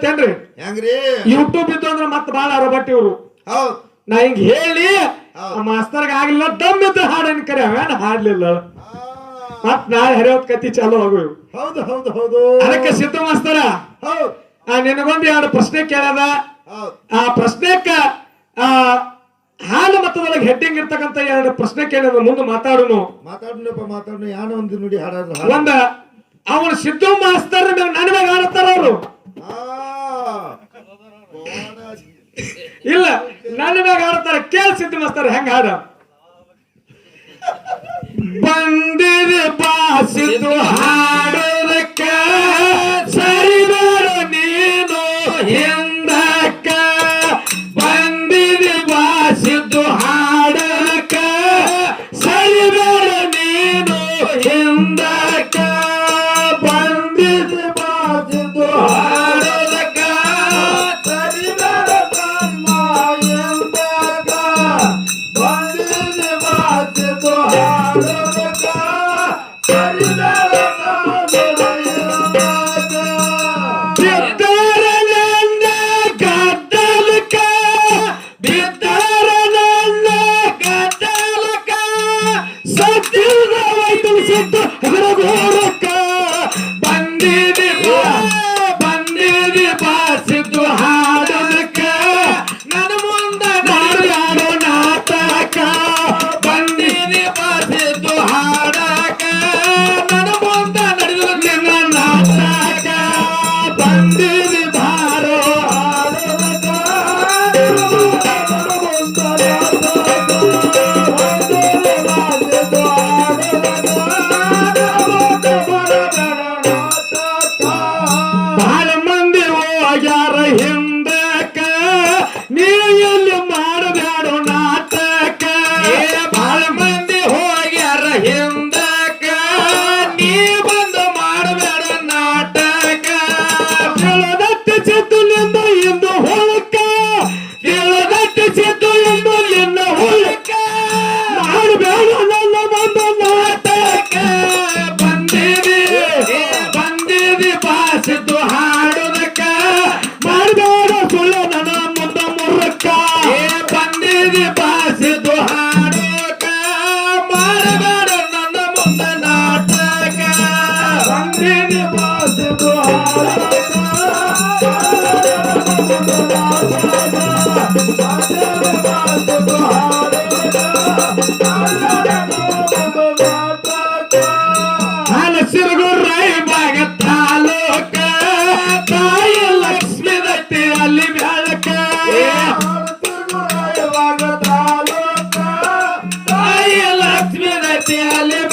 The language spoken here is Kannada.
ಗೊತ್ತೇನ್ರಿ? ಹೆಂಗ್ರಿ? ಯೂಟ್ಯೂಬ್ ಇತ್ತು ಅಂದ್ರೆ ಮತ್ತೆ ಬಹಳ ಅರಬಟ್ಟಿ ಅವರು ನಾ ಹಿಂಗ್ ಹೇಳಿ ಮಾಸ್ತರ್ಗ ಆಗಿಲ್ಲ ದಮ್ ಇದ್ದು ಹಾಡನ್ ಕರೆ ಅವೇನ ಹಾಡ್ಲಿಲ್ಲ. ಮತ್ ನಾಳೆ ಹರಿಯೋದ್ ಕತಿ ಚಾಲು ಆಗುವು ಹೌದು ಹೌದು ಹೌದು. ಅದಕ್ಕೆ ಸಿದ್ಧ ಮಾಸ್ತರ ಆ ನಿನಗೊಂದು ಎರಡು ಪ್ರಶ್ನೆ ಕೇಳದ. ಆ ಪ್ರಶ್ನೆಕ್ಕ ಆ ಹಾಲು ಮತದೊಳಗೆ ಹೆಡ್ಡಿಂಗ್ ಇರ್ತಕ್ಕಂತ ಎರಡು ಪ್ರಶ್ನೆ ಕೇಳಿದ್ರು ಮುಂದೆ ಮಾತಾಡೋನು. ಮಾತಾಡೋಣಪ್ಪ ಮಾತಾಡೋಣ ಯಾನ ಒಂದು ನೋಡಿ ಹಾಡೋದು ಒಂದ ಅವನ ಸಿದ್ದು ಮಾಸ್ತರ್ ನನ್ನ ಮೇಲೆ ಆಡತ್ತಾರ ಅವರು. ಇಲ್ಲ ನನ್ನ ಮ್ಯಾಗ ಆಡ್ತಾರ ಕೇಳಿಸಿದ್ದು ಮಸ್ತಾರ ಹೆಂಗ ಹಾಡ? ಬಂದಿದೆ ಬಾಸಿದ್ದು ಹಾ i live